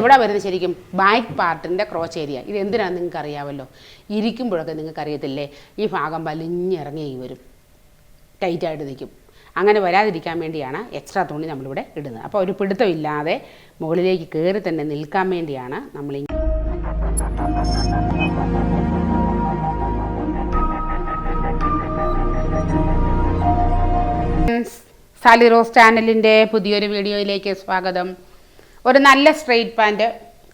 എവിടെ വരുന്നത് ശരിക്കും? ബാക്ക് പാർട്ടിന്റെ ക്രോച്ച് ഏരിയ ഇത് എന്തിനാണ് നിങ്ങൾക്ക് അറിയാമല്ലോ ഇരിക്കുമ്പോഴൊക്കെ നിങ്ങൾക്ക് അറിയത്തില്ലേ ഈ ഭാഗം വലിഞ്ഞിറങ്ങി വരും ടൈറ്റായിട്ട് നിൽക്കും. അങ്ങനെ വരാതിരിക്കാൻ വേണ്ടിയാണ് എക്സ്ട്രാ തുണി നമ്മളിവിടെ ഇടുന്നത്. അപ്പോൾ ഒരു പിടുത്തമില്ലാതെ മുകളിലേക്ക് കയറി തന്നെ നിൽക്കാൻ വേണ്ടിയാണ് നമ്മൾ സാലി റോസ് ചാനലിന്റെ പുതിയൊരു വീഡിയോയിലേക്ക് സ്വാഗതം. ഒരു നല്ല സ്ട്രെയിറ്റ് പാന്റ്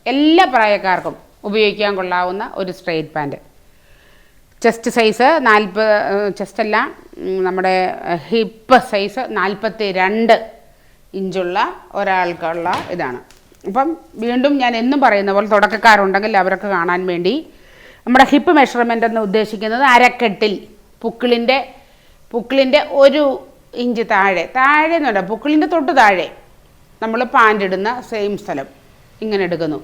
എല്ലാ പ്രായക്കാർക്കും ഉപയോഗിക്കാൻ കൊള്ളാവുന്ന ഒരു സ്ട്രെയിറ്റ് പാന്റ് ചെസ്റ്റ് സൈസ് നാൽപ്പത് ചെസ്റ്റല്ല നമ്മുടെ ഹിപ്പ് സൈസ് നാൽപ്പത്തി രണ്ട് ഇഞ്ചുള്ള ഒരാൾക്കുള്ള ഇതാണ്. അപ്പം വീണ്ടും ഞാൻ എന്നും പറയുന്ന പോലെ തുടക്കക്കാരുണ്ടെങ്കിൽ അവരൊക്കെ കാണാൻ വേണ്ടി നമ്മുടെ ഹിപ്പ് മെഷർമെന്റ് എന്ന് ഉദ്ദേശിക്കുന്നത് അരക്കെട്ടിൽ പുക്കിളിന്റെ പുക്കിളിന്റെ ഒരു ഇഞ്ച് താഴെ താഴെ എന്നുണ്ടോ പുക്കിളിന്റെ തൊട്ട് താഴെ നമ്മൾ പാന്റ് ഇടുന്ന സെയിം സ്ഥലം. ഇങ്ങനെ എടുക്കുന്നു.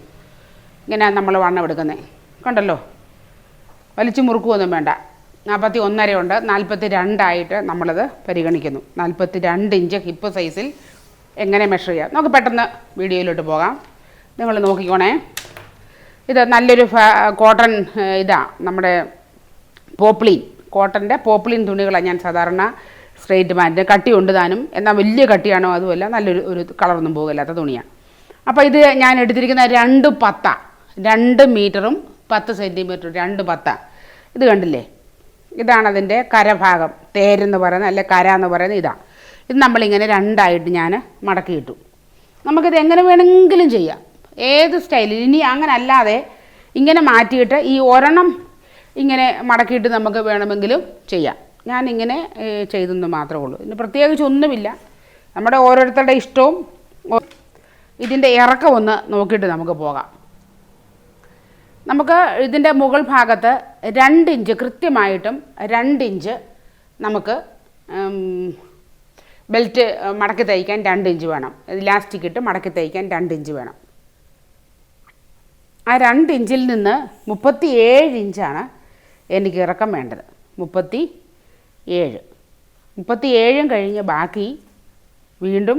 ഇങ്ങനെ നമ്മൾ വണ്ണം എടുക്കുന്നത് കണ്ടല്ലോ? വലിച്ചു മുറുക്കുമൊന്നും വേണ്ട. നാൽപ്പത്തി ഒന്നരയുണ്ട് നാൽപ്പത്തി രണ്ടായിട്ട് നമ്മളത് പരിഗണിക്കുന്നു. നാൽപ്പത്തി രണ്ട് ഇഞ്ച് ഹിപ്പ് സൈസിൽ എങ്ങനെ മെഷർ ചെയ്യാം? നമുക്ക് പെട്ടെന്ന് വീഡിയോയിലോട്ട് പോകാം. നിങ്ങൾ നോക്കിക്കോണേ. ഇത് നല്ലൊരു കോട്ടൺ ഇതാണ് ഇതാ നമ്മുടെ പോപ്ലിൻ. കോട്ടന്റെ പോപ്ലിൻ തുണികളാണ് ഞാൻ സാധാരണ സ്ട്രെയിറ്റ് പാന്റ് കട്ടിയുണ്ട് താനും. എന്നാൽ വലിയ കട്ടിയാണോ അതുമല്ല നല്ലൊരു ഒരു കളറൊന്നും പോകില്ലാത്ത തുണിയാണ് അപ്പോൾ ഇത് ഞാൻ എടുത്തിരിക്കുന്ന രണ്ട് പത്ത. രണ്ട് മീറ്ററും പത്ത് സെന്റിമീറ്ററും രണ്ട് പത്ത. ഇത് കണ്ടില്ലേ? ഇതാണ് അതിന്റെ കരഭാഗം. തേരെന്ന് പറയുന്നത് അല്ലെ കര എന്ന് പറയുന്നത് ഇതാണ് ഇത് നമ്മളിങ്ങനെ രണ്ടായിട്ട് ഞാൻ മടക്കി ഇട്ടു നമുക്കിത് എങ്ങനെ വേണമെങ്കിലും ചെയ്യാം. ഏത് സ്റ്റൈലിൽ? ഇനി അങ്ങനെ അല്ലാതെ ഇങ്ങനെ മാറ്റിയിട്ട് ഈ ഒരെണ്ണം ഇങ്ങനെ മടക്കിയിട്ട് നമുക്ക് വേണമെങ്കിലും ചെയ്യാം. ഞാനിങ്ങനെ ചെയ്തെന്ന് മാത്രമേ ഉള്ളൂ. ഇതിന് പ്രത്യേകിച്ച് ഒന്നുമില്ല. നമ്മുടെ ഓരോരുത്തരുടെ ഇഷ്ടവും ഇതിന്റെ ഇറക്കം ഒന്ന് നോക്കിയിട്ട് നമുക്ക് പോകാം. നമുക്ക് ഇതിന്റെ മുകൾ ഭാഗത്ത് രണ്ട് ഇഞ്ച് കൃത്യമായിട്ടും രണ്ട് ഇഞ്ച് നമുക്ക് ബെൽറ്റ് മടക്കി തയ്ക്കാൻ രണ്ട് ഇഞ്ച് വേണം. ഇലാസ്റ്റിക് ഇട്ട് മടക്കി തയ്ക്കാൻ രണ്ട് ഇഞ്ച് വേണം. ആ രണ്ട് ഇഞ്ചിൽ നിന്ന് മുപ്പത്തി ഏഴ് ഇഞ്ചാണ് എനിക്ക് ഇറക്കം വേണ്ടത്. മുപ്പത്തി ഏഴ്. മുപ്പത്തി ഏഴും കഴിഞ്ഞ് ബാക്കി വീണ്ടും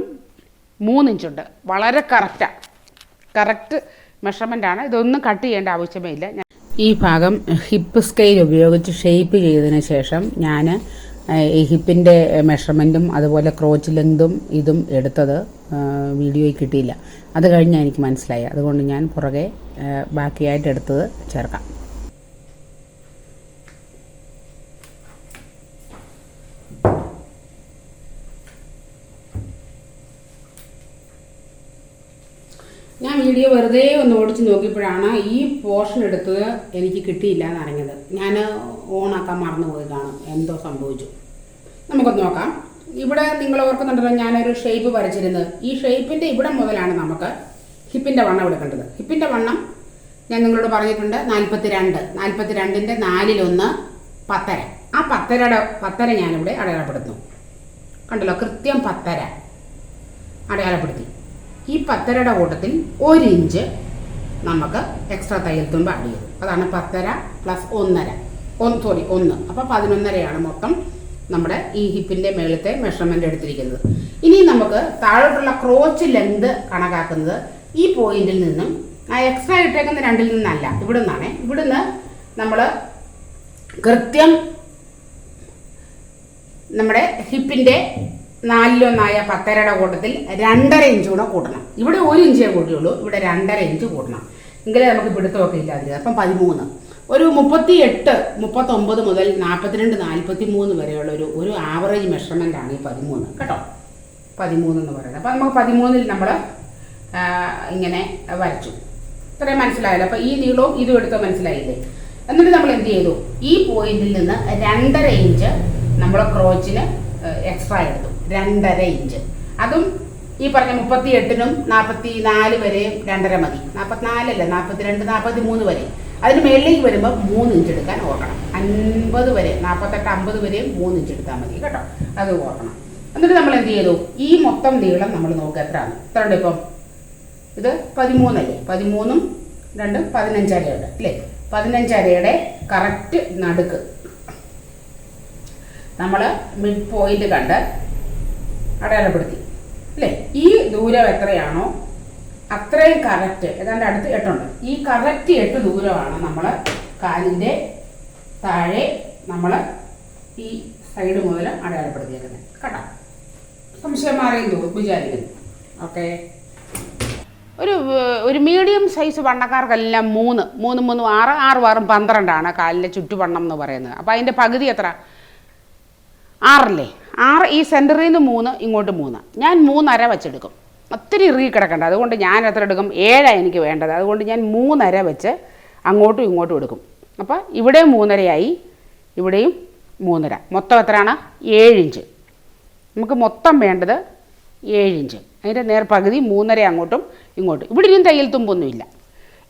മൂന്നിഞ്ചുണ്ട്. വളരെ കറക്റ്റാണ് കറക്റ്റ് മെഷർമെന്റാണ് ഇതൊന്നും കട്ട് ചെയ്യേണ്ട ആവശ്യമേ ഇല്ല. ഞാൻ ഈ ഭാഗം ഹിപ്പ് സ്കെയിൽ ഉപയോഗിച്ച് ഷേപ്പ് ചെയ്തതിന് ശേഷം ഞാൻ ഈ ഹിപ്പിന്റെ മെഷർമെന്റും അതുപോലെ ക്രോച്ച് ലെങ്തും ഇതും എടുത്തത് വീഡിയോയിൽ കിട്ടിയില്ല. അത് കഴിഞ്ഞാൽ എനിക്ക് മനസ്സിലായി. അതുകൊണ്ട് ഞാൻ പുറകെ ബാക്കിയായിട്ട് എടുത്തത് ചേർക്കാം ഞാൻ വീഡിയോ വെറുതെ ഒന്ന് ഓടിച്ച് നോക്കിയപ്പോഴാണ് ഈ പോർഷൻ എടുത്തത് എനിക്ക് കിട്ടിയില്ല എന്നറിഞ്ഞത്. ഞാൻ ഓണാക്കാൻ മറന്നുപോയി കാണും. എന്തോ സംഭവിച്ചു. നമുക്കൊന്ന് നോക്കാം. ഇവിടെ നിങ്ങൾ ഓർക്കുന്നുണ്ടല്ലോ ഞാനൊരു ഷേപ്പ് വരച്ചിരുന്നത്. ഈ ഷേപ്പിന്റെ ഇവിടെ മുതലാണ് നമുക്ക് ഹിപ്പിന്റെ വണ്ണം എടുക്കേണ്ടത് ഹിപ്പിന്റെ വണ്ണം ഞാൻ നിങ്ങളോട് പറഞ്ഞിട്ടുണ്ട് നാൽപ്പത്തി രണ്ട് നാൽപ്പത്തി രണ്ടിന്റെ നാലിലൊന്ന് പത്തര. ആ പത്തരയുടെ പത്തര ഞാനിവിടെ അടയാളപ്പെടുത്തുന്നു. കണ്ടല്ലോ കൃത്യം പത്തര. അടയാളപ്പെടുത്തി. ഈ പത്തരയുടെ കൂട്ടത്തിൽ ഒരു ഇഞ്ച് നമുക്ക് എക്സ്ട്രാ തയ്യൽ തുമ്പ് ആഡ് ചെയ്തു. അതാണ് പത്തര പ്ലസ് ഒന്നര. ഒന്ന് സോറി ഒന്ന്. അപ്പോൾ പതിനൊന്നരയാണ് മൊത്തം നമ്മുടെ ഈ ഹിപ്പിന്റെ മേളത്തെ മെഷർമെന്റ് എടുത്തിരിക്കുന്നത്. ഇനി നമുക്ക് താഴോട്ടുള്ള ക്രോച്ച് ലെങ്ത് കണക്കാക്കുന്നത് ഈ പോയിന്റിൽ നിന്നും ആ എക്സ്ട്രാ ഇട്ടേക്കുന്ന രണ്ടിൽ നിന്നല്ല ഇവിടെ നിന്നാണ് ഇവിടുന്ന് നമ്മൾ കൃത്യം നമ്മുടെ ഹിപ്പിന്റെ നാലിലൊന്നായ പത്തരയുടെ കൂട്ടത്തിൽ രണ്ടര ഇഞ്ച് കൂടെ കൂട്ടണം. ഇവിടെ ഒരു ഇഞ്ചേ കൂട്ടിയുള്ളൂ ഇവിടെ രണ്ടര ഇഞ്ച് കൂട്ടണം. എങ്കിലേ നമുക്ക് പിടുത്തമൊക്കെ ഇല്ലാതിരിക്കുക അപ്പം പതിമൂന്ന്. ഒരു മുപ്പത്തി എട്ട് മുപ്പത്തൊമ്പത് മുതൽ നാൽപ്പത്തിരണ്ട് നാൽപ്പത്തി മൂന്ന് വരെയുള്ള ഒരു ഒരു ആവറേജ് മെഷർമെന്റ് ആണ് ഈ പതിമൂന്ന്. കേട്ടോ? പതിമൂന്ന് എന്ന് പറയുന്നത്. അപ്പം നമുക്ക് പതിമൂന്നിൽ നമ്മൾ ഇങ്ങനെ വരച്ചു. ഇത്രയും മനസ്സിലായല്ലോ? അപ്പോൾ ഈ നീളവും ഇതും എടുത്തോ മനസ്സിലായില്ലേ? എന്നിട്ട് നമ്മൾ എന്ത് ചെയ്തു? ഈ പോയിന്റിൽ നിന്ന് രണ്ടര ഇഞ്ച് നമ്മൾ ക്രോച്ചിന് എക്സ്ട്രാ എടുത്തു. രണ്ടര ഇഞ്ച്. അതും ഈ പറഞ്ഞ മുപ്പത്തി എട്ടിനും നാൽപ്പത്തി നാല് വരെയും രണ്ടര മതി. നാൽപ്പത്തിനാലല്ല നാൽപ്പത്തിരണ്ട് നാൽപ്പത്തി മൂന്ന് വരെ. അതിന് മേളിലേക്ക് വരുമ്പോൾ മൂന്ന് ഇഞ്ച് എടുക്കാൻ ഓർക്കണം. അൻപത് വരെ നാൽപ്പത്തെട്ട് അമ്പത് വരെയും മൂന്ന് ഇഞ്ച് എടുത്താൽ മതി കേട്ടോ. അത് ഓർക്കണം. എന്നിട്ട് നമ്മൾ എന്ത് ചെയ്തു? ഈ മൊത്തം നീളം നമ്മൾ നോക്കുക. എത്രയാണ്? എത്ര ഉണ്ട് ഇപ്പം? ഇത് പതിമൂന്നല്ലേ? പതിമൂന്നും രണ്ടും പതിനഞ്ചരയുണ്ട് അല്ലേ? പതിനഞ്ചരയുടെ കറക്റ്റ് നടുക്ക്. നമ്മൾ മിഡ് പോയിന്റ് കണ്ട് അടയാളപ്പെടുത്തി. അല്ലേ? ഈ ദൂരം എത്രയാണോ അത്രയും കറക്റ്റ് ഏതാണ്ട് അടുത്ത് എട്ടുണ്ട്. ഈ കറക്റ്റ് എട്ട് ദൂരമാണ് നമ്മൾ കാലിന്റെ താഴെ നമ്മൾ ഈ സൈഡ് മുതൽ അടയാളപ്പെടുത്തിയേക്കുന്നത് കേട്ടോ? സംശയം മാറിയും തോന്നും വിചാരിക്കുന്നു. ഓക്കെ. ഒരു ഒരു മീഡിയം സൈസ് വണ്ണക്കാർക്കെല്ലാം മൂന്ന്. മൂന്ന് മൂന്നും ആറ് ആറ് ആറും പന്ത്രണ്ടാണ് കാലിലെ ചുറ്റുവണ്ണം എന്ന് പറയുന്നത്. അപ്പോൾ അതിന്റെ പകുതി എത്ര? ആറല്ലേ? ആറ് ഈ സെന്ററിൽ നിന്ന് മൂന്ന് ഇങ്ങോട്ട് മൂന്ന്. ഞാൻ മൂന്നര വെച്ചെടുക്കും. ഒത്തിരി ഇറുകി കിടക്കണ്ട. അതുകൊണ്ട് ഞാൻ എത്ര എടുക്കും? ഏഴാണ് എനിക്ക് വേണ്ടത്. അതുകൊണ്ട് ഞാൻ മൂന്നര വെച്ച് അങ്ങോട്ടും ഇങ്ങോട്ടും എടുക്കും. അപ്പോൾ ഇവിടെയും മൂന്നരയായി ഇവിടെയും മൂന്നര. മൊത്തം എത്രയാണ്? ഏഴിഞ്ച് നമുക്ക് മൊത്തം വേണ്ടത് ഏഴിഞ്ച് അതിന്റെ നേർ പകുതി മൂന്നര അങ്ങോട്ടും ഇങ്ങോട്ടും. ഇവിടെ ഇനിയും തയ്യൽ തുമ്പൊന്നുമില്ല.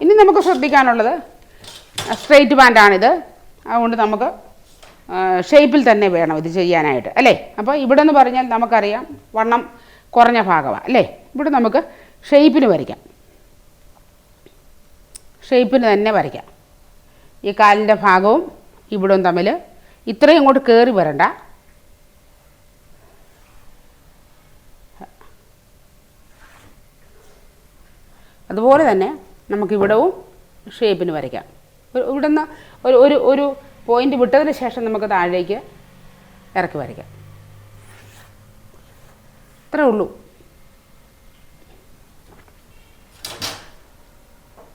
ഇനി നമുക്ക് ശ്രദ്ധിക്കാനുള്ളത് സ്ട്രെയിറ്റ് പാന്റാണിത് അതുകൊണ്ട് നമുക്ക് ഷേപ്പിൽ തന്നെ വേണം ഇത് ചെയ്യാനായിട്ട് അല്ലേ? അപ്പോൾ ഇവിടെ എന്ന് പറഞ്ഞാൽ നമുക്കറിയാം വണ്ണം കുറഞ്ഞ ഭാഗമാണ് അല്ലേ? ഇവിടെ നമുക്ക് ഷേപ്പിന് വരയ്ക്കാം. ഷേപ്പിന് തന്നെ വരയ്ക്കാം. ഈ കാലിന്റെ ഭാഗവും ഇവിടവും തമ്മിൽ ഇത്രയും ഇങ്ങോട്ട് കയറി വരണ്ട. അതുപോലെ തന്നെ നമുക്കിവിടവും ഷേപ്പിന് വരയ്ക്കാം. ഇവിടുന്ന് ഒരു ഒരു ഒരു പോയിന്റ് വിട്ടതിന് ശേഷം നമുക്ക് താഴേക്ക് ഇറക്കി വരയ്ക്കാം ഇത്രേ ഉള്ളൂ.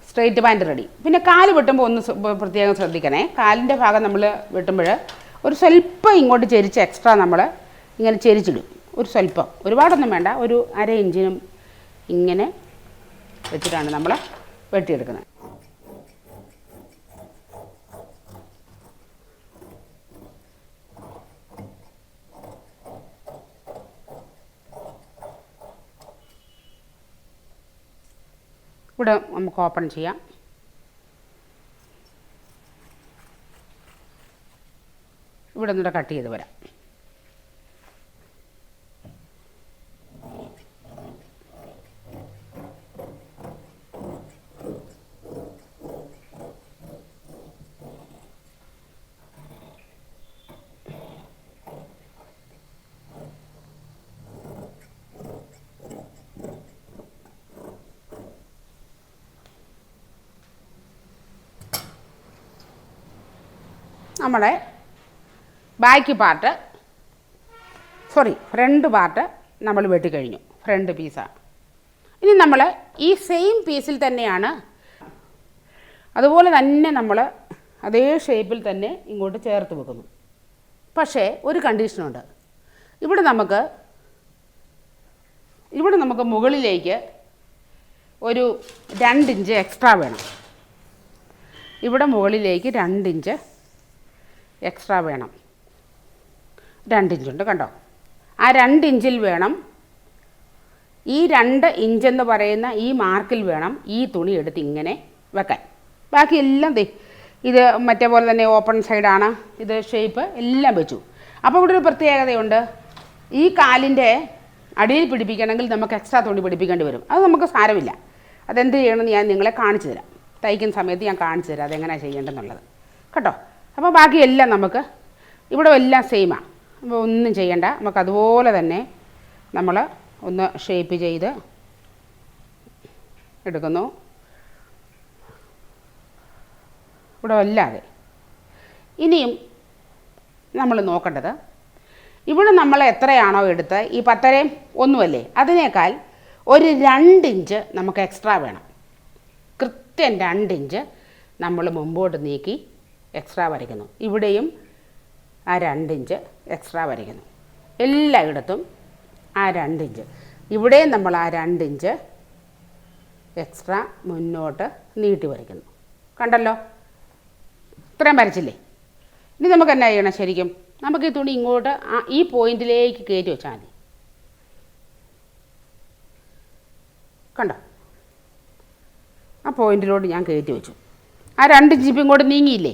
Straight pant ready. പിന്നെ കാൽ വെട്ടുമ്പോൾ ഒന്ന് പ്രത്യേകം ശ്രദ്ധിക്കണേ. കാലിന്റെ ഭാഗം നമ്മൾ വെട്ടുമ്പോൾ ഒരു സ്വല്പം ഇങ്ങോട്ട് ചെരിച്ച് എക്സ്ട്രാ നമ്മൾ ഇങ്ങനെ ചെരിച്ചിടും. ഒരു സ്വല്പം. ഒരുപാടൊന്നും വേണ്ട. ഒരു അര ഇഞ്ചിനും ഇങ്ങനെ വെച്ചിട്ടാണ് നമ്മൾ വെട്ടിയെടുക്കുന്നത്. ഇവിടെ നമുക്ക് ഓപ്പൺ ചെയ്യാം. ഇവിടെ നിന്നിട്ട് കട്ട് ചെയ്ത് വരാം. നമ്മുടെ back part sorry front part നമ്മൾ വെട്ടിക്കഴിഞ്ഞു ഫ്രണ്ട് പീസാണ് ഇനി നമ്മൾ ഈ സെയിം പീസിൽ തന്നെയാണ് അതുപോലെ തന്നെ നമ്മൾ അതേ ഷേപ്പിൽ തന്നെ ഇങ്ങോട്ട് ചേർത്ത് വെക്കുന്നു. പക്ഷേ ഒരു കണ്ടീഷനുണ്ട് ഇവിടെ നമുക്ക് ഇവിടെ നമുക്ക് മുകളിലേക്ക് ഒരു രണ്ടിഞ്ച് എക്സ്ട്രാ വേണം. ഇവിടെ മുകളിലേക്ക് രണ്ടിഞ്ച് എക്സ്ട്രാ വേണം. രണ്ടിഞ്ചുണ്ട് കണ്ടോ? ആ രണ്ട് ഇഞ്ചിൽ വേണം ഈ രണ്ട് ഇഞ്ചെന്ന് പറയുന്ന ഈ മാർക്കിൽ വേണം ഈ തുണി എടുത്ത് ഇങ്ങനെ വെക്കാൻ. ബാക്കി എല്ലാം തേ ഇത് മറ്റേ പോലെ തന്നെ ഓപ്പൺ സൈഡാണ് ഇത് ഷേപ്പ് എല്ലാം വെച്ചു. അപ്പോൾ ഇവിടെ ഒരു പ്രത്യേകതയുണ്ട്. ഈ കാലിന്റെ അടിയിൽ പിടിപ്പിക്കണമെങ്കിൽ നമുക്ക് എക്സ്ട്രാ തുണി പിടിപ്പിക്കേണ്ടി വരും. അത് നമുക്ക് സാരമില്ല. അതെന്ത് ചെയ്യണമെന്ന് ഞാൻ നിങ്ങളെ കാണിച്ചു തരാം. തയ്ക്കുന്ന സമയത്ത് ഞാൻ കാണിച്ചു തരാം അതെങ്ങനെയാണ് ചെയ്യേണ്ടതെന്നുള്ളത്. കേട്ടോ? അപ്പോൾ ബാക്കിയെല്ലാം നമുക്ക് ഇവിടെ എല്ലാം സെയിമാണ് അപ്പോൾ ഒന്നും ചെയ്യണ്ട. നമുക്ക് അതുപോലെ തന്നെ നമ്മൾ ഒന്ന് ഷേപ്പ് ചെയ്ത് എടുക്കുന്നു. ഇവിടെ അല്ലാതെ ഇനിയും നമ്മൾ നോക്കേണ്ടത് ഇവിടെ നമ്മൾ എത്രയാണോ എടുത്ത് ഈ പത്തരയും ഒന്നുമല്ലേ? അതിനേക്കാൾ ഒരു രണ്ടിഞ്ച് നമുക്ക് എക്സ്ട്രാ വേണം. കൃത്യം രണ്ടിഞ്ച് നമ്മൾ മുമ്പോട്ട് നീക്കി എക്സ്ട്രാ വരയ്ക്കുന്നു. ഇവിടെയും ആ രണ്ടിഞ്ച് എക്സ്ട്രാ വരയ്ക്കുന്നു. എല്ലായിടത്തും ആ രണ്ടിഞ്ച് ഇവിടെയും നമ്മൾ ആ രണ്ടിഞ്ച് എക്സ്ട്രാ മുന്നോട്ട് നീട്ടി വരയ്ക്കുന്നു. കണ്ടല്ലോ? ഇത്രയും വരച്ചില്ലേ? ഇനി നമുക്ക് എന്നാ ചെയ്യണം ശരിക്കും? നമുക്ക് ഈ തുണി ഇങ്ങോട്ട് ഈ പോയിന്റിലേക്ക് കയറ്റി വെച്ചാൽ മതി. കണ്ടോ? ആ പോയിന്റിലോട്ട് ഞാൻ കയറ്റി വെച്ചു. ആ രണ്ട് ജിപ്പ് ഇങ്ങോട്ട് നീങ്ങിയില്ലേ?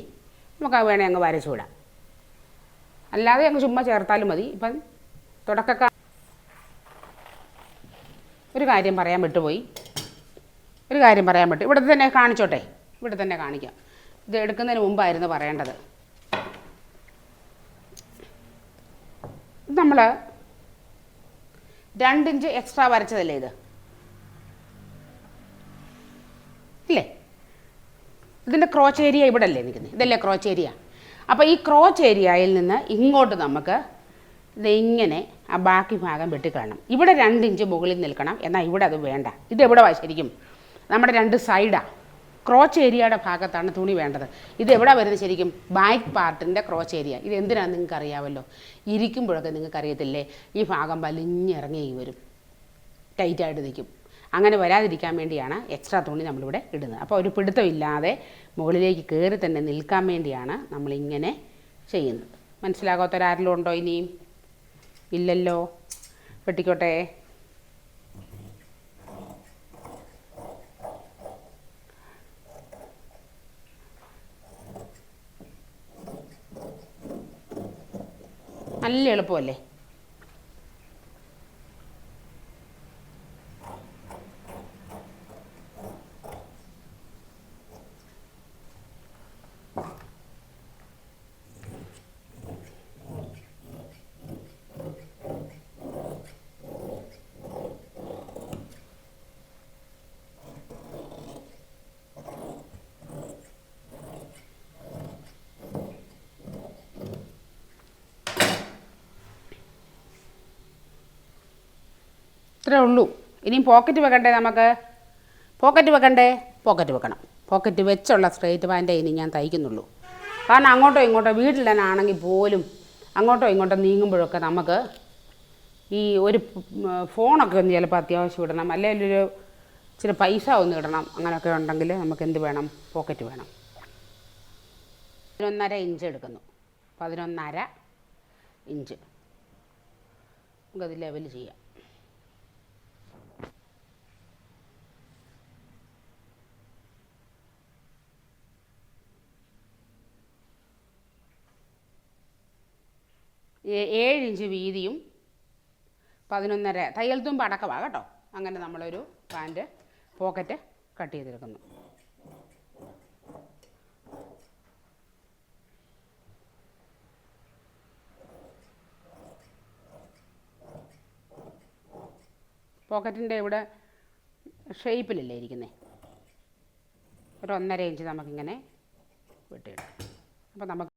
നമുക്ക് അത് വേണേൽ അങ്ങ് വരച്ചു വിടാം. അല്ലാതെ അങ്ങ് ചുമ്മാ ചേർത്താലും മതി. ഇപ്പം തുടക്കക്കാർ ഒരു കാര്യം പറയാൻ വിട്ടുപോയി. ഒരു കാര്യം പറയാൻ വിട്ടു. ഇവിടെ തന്നെ കാണിച്ചോട്ടെ. ഇവിടെ തന്നെ കാണിക്കാം. ഇത് എടുക്കുന്നതിന് മുമ്പായിരുന്നു പറയേണ്ടത്. നമ്മൾ രണ്ടിഞ്ച് എക്സ്ട്രാ വരച്ചതല്ലേ ഇത്? ഇതിന്റെ ക്രോച്ച് ഏരിയ ഇവിടെ അല്ലേ നിൽക്കുന്നത്? ഇതല്ലേ ക്രോച്ച് ഏരിയ അപ്പോൾ ഈ ക്രോച്ച് ഏരിയയിൽ നിന്ന് ഇങ്ങോട്ട് നമുക്ക് ഇത് ഇങ്ങനെ ആ ബാക്കി ഭാഗം വെട്ടിക്കളയണം. ഇവിടെ രണ്ട് ഇഞ്ച് മുകളിൽ നിൽക്കണം. എന്നാൽ ഇവിടെ അത് വേണ്ട. ഇത് എവിടെ ശരിക്കും നമ്മുടെ രണ്ട് സൈഡാണ് ക്രോച്ച് ഏരിയയുടെ ഭാഗത്താണ് തുണി വേണ്ടത്. ഇത് എവിടെ വരുന്നത് ശരിക്കും? ബാക്ക് പാർട്ടിന്റെ ക്രോച്ച് ഏരിയ ഇത് എന്തിനാണ് നിങ്ങൾക്ക് അറിയാമല്ലോ ഇരിക്കുമ്പോഴൊക്കെ നിങ്ങൾക്ക് അറിയത്തില്ലേ ഈ ഭാഗം വലിഞ്ഞിറങ്ങി വരും. ടൈറ്റായിട്ട് നിൽക്കും. അങ്ങനെ വരാതിരിക്കാൻ വേണ്ടിയാണ് എക്സ്ട്രാ തുണി നമ്മളിവിടെ ഇടുന്നത്. അപ്പോൾ ഒരു പിടുത്തമില്ലാതെ മുകളിലേക്ക് കയറി തന്നെ നിൽക്കാൻ വേണ്ടിയാണ് നമ്മളിങ്ങനെ ചെയ്യുന്നത്. മനസ്സിലാകാത്തവരാരെങ്കിലും ഉണ്ടോ ഇനിയും? ഇല്ലല്ലോ. വെട്ടിക്കോട്ടെ നല്ല എളുപ്പമല്ലേ? ഇത്രേ ഉള്ളൂ. ഇനിയും പോക്കറ്റ് വെക്കണ്ടേ നമുക്ക്? പോക്കറ്റ് വെക്കണ്ടേ? പോക്കറ്റ് വെക്കണം. പോക്കറ്റ് വെച്ചുള്ള സ്ട്രേറ്റ് പാന്റേ ഇനി ഞാൻ തയ്ക്കുന്നുള്ളൂ. കാരണം അങ്ങോട്ടോ ഇങ്ങോട്ടോ വീട്ടിൽ തന്നെ ആണെങ്കിൽ പോലും അങ്ങോട്ടോ ഇങ്ങോട്ടോ നീങ്ങുമ്പോഴൊക്കെ നമുക്ക് ഈ ഒരു ഫോണൊക്കെ ഒന്ന് ചിലപ്പോൾ അത്യാവശ്യം ഇടണം. അല്ലെങ്കിൽ ഒരു ഇച്ചിരി പൈസ ഒന്ന് ഇടണം. അങ്ങനെയൊക്കെ ഉണ്ടെങ്കിൽ നമുക്ക് എന്ത് വേണം? പോക്കറ്റ് വേണം. പതിനൊന്നര ഇഞ്ച് എടുക്കുന്നു. പതിനൊന്നര ഇഞ്ച്. നമുക്കത് ലെവൽ ചെയ്യാം. ഏഴ് ഇഞ്ച് വീതിയും പതിനൊന്നര തയ്യൽ തുമ്പ് അടക്കമാണ് കേട്ടോ. അങ്ങനെ നമ്മളൊരു പാന്റ് പോക്കറ്റ് കട്ട് ചെയ്തെടുക്കുന്നു. പോക്കറ്റിന്റെ ഇവിടെ ഷേപ്പിലല്ലേ ഇരിക്കുന്നത് ഒരു ഒന്നര ഇഞ്ച് നമുക്കിങ്ങനെ വെട്ടിയിടാം അപ്പോൾ നമുക്ക്